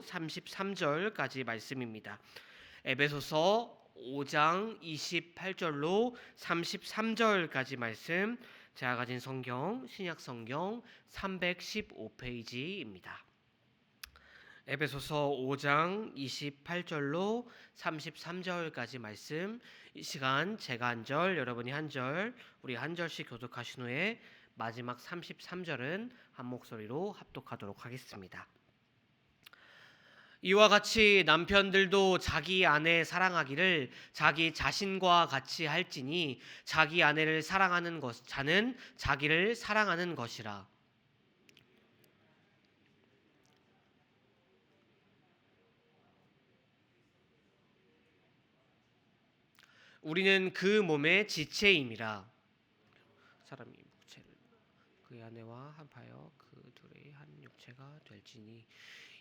29절로 33절까지 말씀입니다. 에베소서 5장 28절로 33절까지 말씀 제가 가진 성경 신약 성경 315페이지입니다. 에베소서 5장 28절로 33절까지 말씀 이 시간 제가 한 절 여러분이 한 절 우리 한 절씩 교독하신 후에 마지막 33절은 한 목소리로 합독하도록 하겠습니다. 이와 같이 남편들도 자기 아내 사랑하기를 자기 자신과 같이 할지니 자기 아내를 사랑하는 것 자는 자기를 사랑하는 것이라. 우리는 그 몸의 지체임이라. 사람이 육체를 그의 아내와 합하여 그 둘의 한 육체가 될지니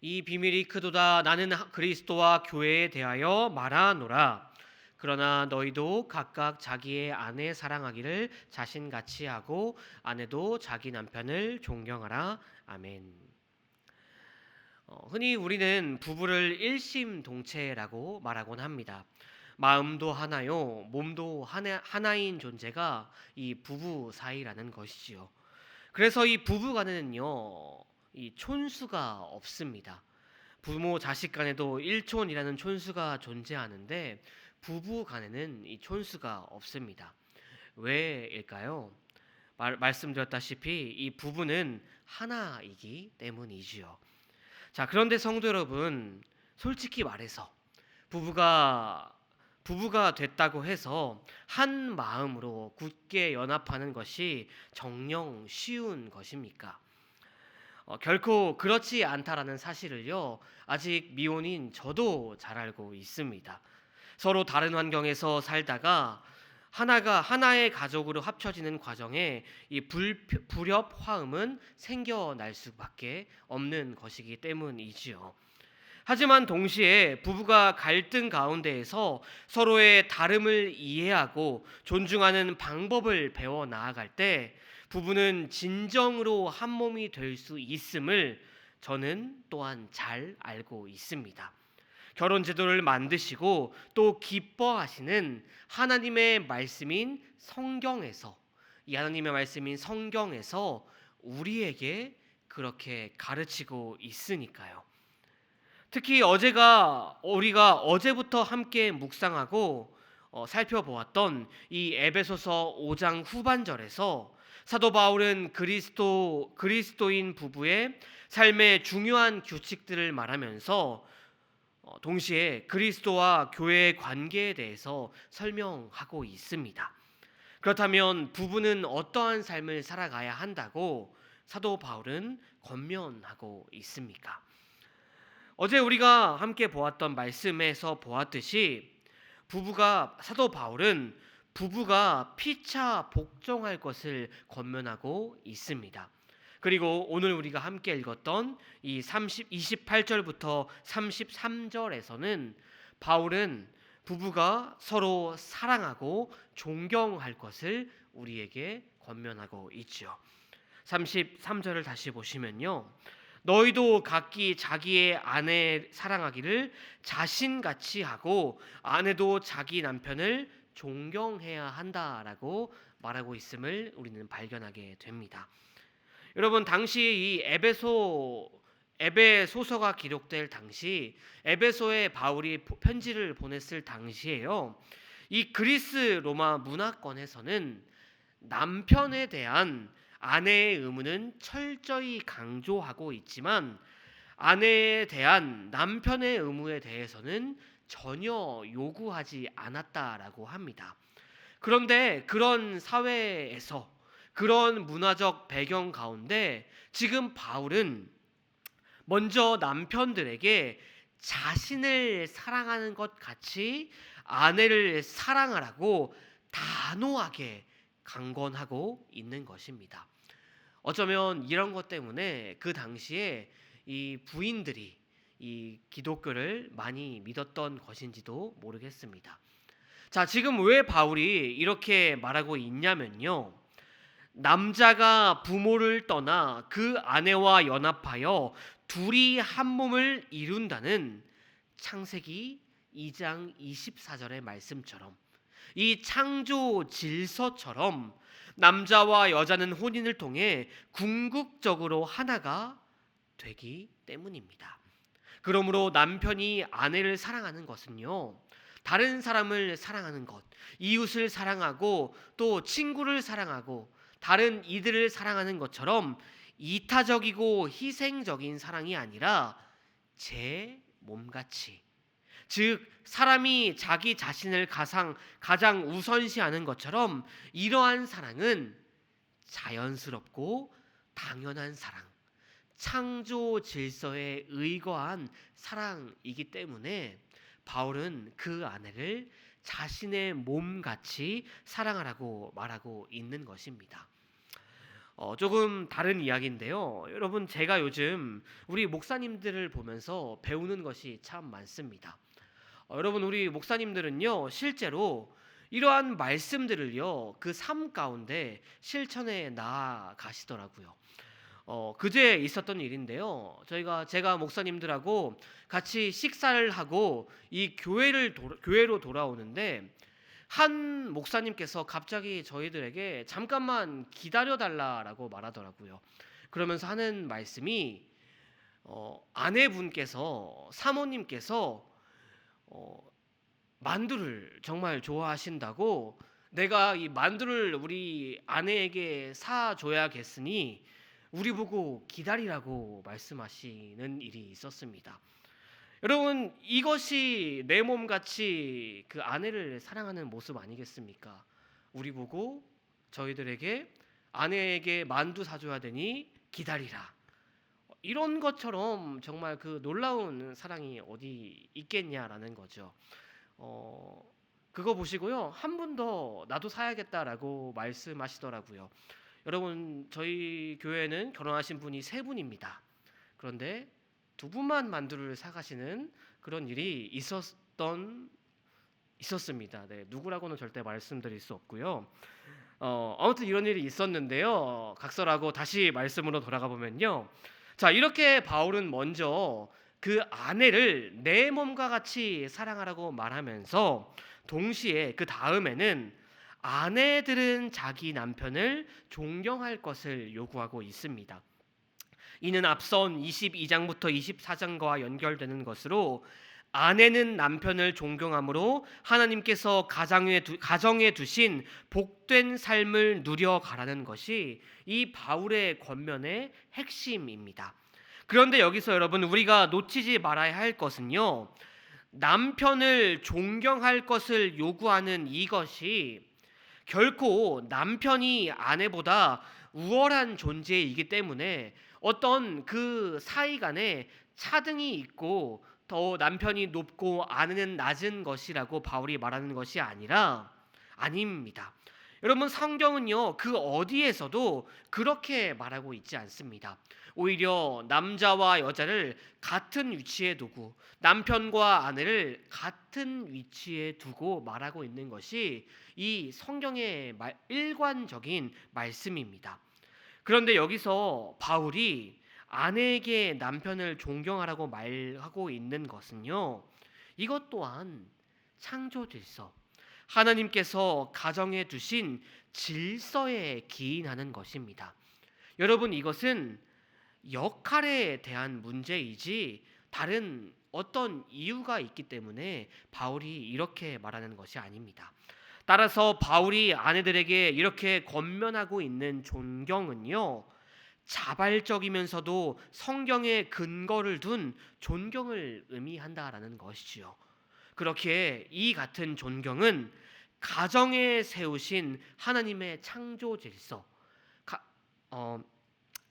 이 비밀이 크도다 나는 그리스도와 교회에 대하여 말하노라 그러나 너희도 각각 자기의 아내 사랑하기를 자신같이 하고 아내도 자기 남편을 존경하라 아멘. 어, 흔히 우리는 부부를 일심동체라고 말하곤 합니다. 마음도 하나요, 몸도 하나, 하나인 존재가 이 부부 사이라는 것이지요. 그래서 이 부부 간에는요, 이 촌수가 없습니다. 부모 자식 간에도 일촌이라는 촌수가 존재하는데 부부 간에는 이 촌수가 없습니다. 왜일까요? 말, 말씀드렸다시피 이 부부는 하나이기 때문이지요. 자, 그런데 성도 여러분, 솔직히 말해서 부부가 부부가 됐다고 해서 한 마음으로 굳게 연합하는 것이 정령 쉬운 것입니까? 어, 결코 그렇지 않다라는 사실을요 아직 미혼인 저도 잘 알고 있습니다. 서로 다른 환경에서 살다가 하나가 하나의 가족으로 합쳐지는 과정에 이 불, 불협 화음은 생겨날 수밖에 없는 것이기 때문이지요. 하지만 동시에 부부가 갈등 가운데에서 서로의 다름을 이해하고 존중하는 방법을 배워 나아갈 때 부부는 진정으로 한 몸이 될 수 있음을 저는 또한 잘 알고 있습니다. 결혼 제도를 만드시고 또 기뻐하시는 하나님의 말씀인 성경에서 이 하나님의 말씀인 성경에서 우리에게 그렇게 가르치고 있으니까요. 특히 어제가 우리가 어제부터 함께 묵상하고 어, 살펴보았던 이 에베소서 5장 후반절에서 사도 바울은 그리스도 그리스도인 부부의 삶의 중요한 규칙들을 말하면서 어, 동시에 그리스도와 교회의 관계에 대해서 설명하고 있습니다. 그렇다면 부부는 어떠한 삶을 살아가야 한다고 사도 바울은 권면하고 있습니까? 어제 우리가 함께 보았던 말씀에서 보았듯이 부부가 사도 바울은 부부가 피차 복종할 것을 권면하고 있습니다. 그리고 오늘 우리가 함께 읽었던 이 30, 28절부터 33절에서는 바울은 부부가 서로 사랑하고 존경할 것을 우리에게 권면하고 있죠. 33절을 다시 보시면요. 너희도 각기 자기의 아내 사랑하기를 자신같이 하고 아내도 자기 남편을 존경해야 한다라고 말하고 있음을 우리는 발견하게 됩니다. 여러분 당시 이 에베소 에베소서가 기록될 당시 에베소에 바울이 편지를 보냈을 당시에요. 이 그리스 로마 문화권에서는 남편에 대한 아내의 의무는 철저히 강조하고 있지만 아내에 대한 남편의 의무에 대해서는 전혀 요구하지 않았다라고 합니다. 그런데 그런 사회에서 그런 문화적 배경 가운데 지금 바울은 먼저 남편들에게 자신을 사랑하는 것 같이 아내를 사랑하라고 단호하게 강권하고 있는 것입니다. 어쩌면 이런 것 때문에 그 당시에 이 부인들이 이 기독교를 많이 믿었던 것인지도 모르겠습니다. 자, 지금 왜 바울이 이렇게 말하고 있냐면요. 남자가 부모를 떠나 그 아내와 연합하여 둘이 한 몸을 이룬다는 창세기 2장 24절의 말씀처럼 이 창조 질서처럼 남자와 여자는 혼인을 통해 궁극적으로 하나가 되기 때문입니다. 그러므로 남편이 아내를 사랑하는 것은요. 다른 사람을 사랑하는 것, 이웃을 사랑하고 또 친구를 사랑하고 다른 이들을 사랑하는 것처럼 이타적이고 희생적인 사랑이 아니라 제 몸같이 즉 사람이 자기 자신을 가장 가장 우선시하는 것처럼 이러한 사랑은 자연스럽고 당연한 사랑, 창조 질서에 의거한 사랑이기 때문에 바울은 그 아내를 자신의 몸같이 사랑하라고 말하고 있는 것입니다. 어, 조금 다른 이야기인데요. 여러분 제가 요즘 우리 목사님들을 보면서 배우는 것이 참 많습니다. 어, 여러분 우리 목사님들은요 실제로 이러한 말씀들을요 그 삶 가운데 실천해 나가시더라고요. 어, 그제 있었던 일인데요. 저희가 제가 목사님들하고 같이 식사를 하고 이 교회를 도, 교회로 돌아오는데 한 목사님께서 갑자기 저희들에게 잠깐만 기다려 달라라고 말하더라고요. 그러면서 하는 말씀이 어, 아내분께서 사모님께서 어, 만두를 정말 좋아하신다고 내가 이 만두를 우리 아내에게 사 줘야겠으니 우리 보고 기다리라고 말씀하시는 일이 있었습니다. 여러분 이것이 내 몸 같이 그 아내를 사랑하는 모습 아니겠습니까? 우리 보고 저희들에게 아내에게 만두 사줘야 되니 기다리라. 이런 것처럼 정말 그 놀라운 사랑이 어디 있겠냐라는 거죠. 어, 그거 보시고요. 한 분 더 나도 사야겠다라고 말씀하시더라고요. 여러분 저희 교회는 결혼하신 분이 세 분입니다. 그런데 두 분만 만두를 사가시는 그런 일이 있었던 있었습니다. 네, 누구라고는 절대 말씀드릴 수 없고요. 어, 아무튼 이런 일이 있었는데요. 각설하고 다시 말씀으로 돌아가 보면요. 자, 이렇게 바울은 먼저 그 아내를 내 몸과 같이 사랑하라고 말하면서 동시에 그 다음에는 아내들은 자기 남편을 존경할 것을 요구하고 있습니다. 이는 앞선 22장부터 24장과 연결되는 것으로 아내는 남편을 존경함으로 하나님께서 가정에, 두, 가정에 두신 복된 삶을 누려가라는 것이 이 바울의 권면의 핵심입니다. 그런데 여기서 여러분 우리가 놓치지 말아야 할 것은요. 남편을 존경할 것을 요구하는 이것이 결코 남편이 아내보다 우월한 존재이기 때문에 어떤 그 사이 간에 차등이 있고 더 남편이 높고 아내는 낮은 것이라고 바울이 말하는 것이 아니라 아닙니다. 여러분 성경은요 그 어디에서도 그렇게 말하고 있지 않습니다. 오히려 남자와 여자를 같은 위치에 두고 남편과 아내를 같은 위치에 두고 말하고 있는 것이 이 성경의 일관적인 말씀입니다. 그런데 여기서 바울이 아내에게 남편을 존경하라고 말하고 있는 것은요. 이것 또한 창조 질서, 하나님께서 가정에 두신 질서에 기인하는 것입니다. 여러분 이것은 역할에 대한 문제이지 다른 어떤 이유가 있기 때문에 바울이 이렇게 말하는 것이 아닙니다. 따라서 바울이 아내들에게 이렇게 권면하고 있는 존경은요. 자발적이면서도 성경에 근거를 둔 존경을 의미한다라는 것이지요. 그렇게 이 같은 존경은 가정에 세우신 하나님의 창조 질서, 가, 어,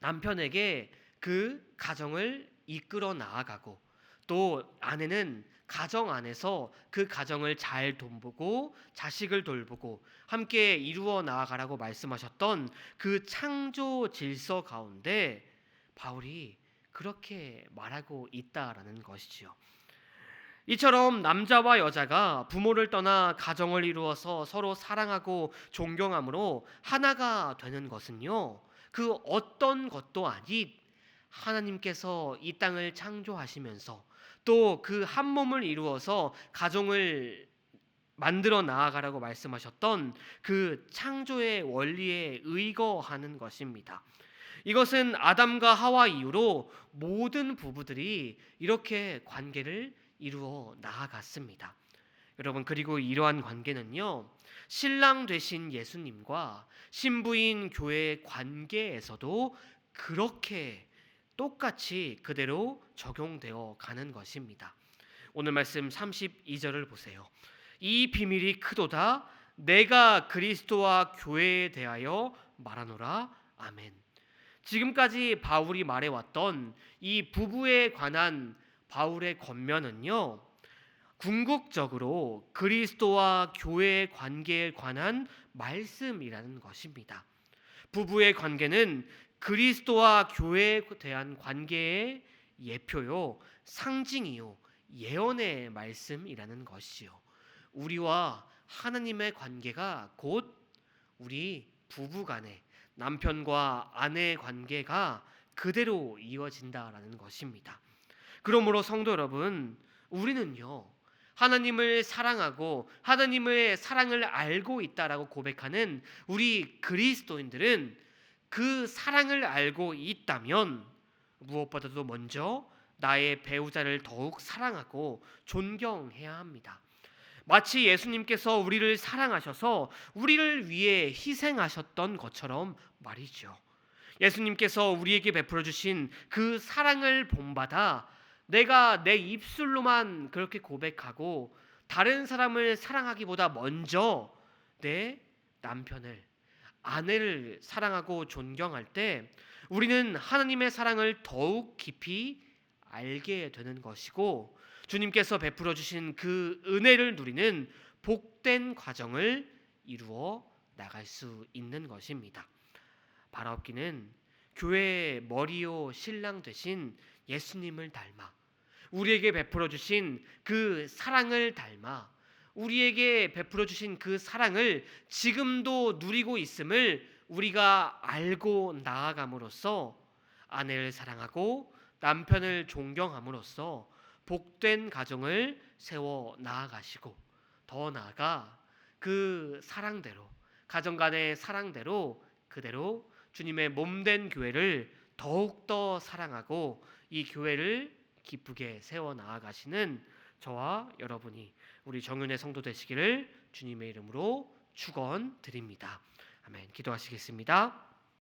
남편에게 그 가정을 이끌어 나아가고 또 아내는 가정 안에서 그 가정을 잘 돌보고 자식을 돌보고 함께 이루어 나아가라고 말씀하셨던 그 창조 질서 가운데 바울이 그렇게 말하고 있다라는 것이지요. 이처럼 남자와 여자가 부모를 떠나 가정을 이루어서 서로 사랑하고 존경함으로 하나가 되는 것은요. 그 어떤 것도 아닌 하나님께서 이 땅을 창조하시면서 또 그 한 몸을 이루어서 가정을 만들어 나아가라고 말씀하셨던 그 창조의 원리에 의거하는 것입니다. 이것은 아담과 하와 이후로 모든 부부들이 이렇게 관계를 이루어 나아갔습니다. 여러분 그리고 이러한 관계는요. 신랑 되신 예수님과 신부인 교회의 관계에서도 그렇게 똑같이 그대로 적용되어 가는 것입니다. 오늘 말씀 32절을 보세요. 이 비밀이 크도다 내가 그리스도와 교회에 대하여 말하노라 아멘. 지금까지 바울이 말해왔던 이 부부에 관한 바울의 권면은요 궁극적으로 그리스도와 교회의 관계에 관한 말씀이라는 것입니다. 부부의 관계는 그리스도와 교회에 대한 관계의 예표요 상징이요 예언의 말씀이라는 것이요. 우리와 하나님의 관계가 곧 우리 부부 간의 남편과 아내의 관계가 그대로 이어진다라는 것입니다. 그러므로 성도 여러분, 우리는요. 하나님을 사랑하고 하나님의 사랑을 알고 있다라고 고백하는 우리 그리스도인들은 그 사랑을 알고 있다면 무엇보다도 먼저 나의 배우자를 더욱 사랑하고 존경해야 합니다. 마치 예수님께서 우리를 사랑하셔서 우리를 위해 희생하셨던 것처럼 말이죠. 예수님께서 우리에게 베풀어 주신 그 사랑을 본받아 내가 내 입술로만 그렇게 고백하고 다른 사람을 사랑하기보다 먼저 내 남편을 아내를 사랑하고 존경할 때 우리는 하나님의 사랑을 더욱 깊이 알게 되는 것이고 주님께서 베풀어 주신 그 은혜를 누리는 복된 과정을 이루어 나갈 수 있는 것입니다. 바라옵기는 교회의 머리요 신랑 되신 예수님을 닮아 우리에게 베풀어 주신 그 사랑을 닮아 우리에게 베풀어 주신 그 사랑을 지금도 누리고 있음을 우리가 알고 나아감으로써 아내를 사랑하고 남편을 존경함으로써 복된 가정을 세워 나아가시고 더 나아가 그 사랑대로 가정 간의 사랑대로 그대로 주님의 몸된 교회를 더욱더 사랑하고 이 교회를 기쁘게 세워 나아가시는 저와 여러분이 우리 정윤의 성도 되시기를 주님의 이름으로 축원드립니다. 아멘. 기도하시겠습니다.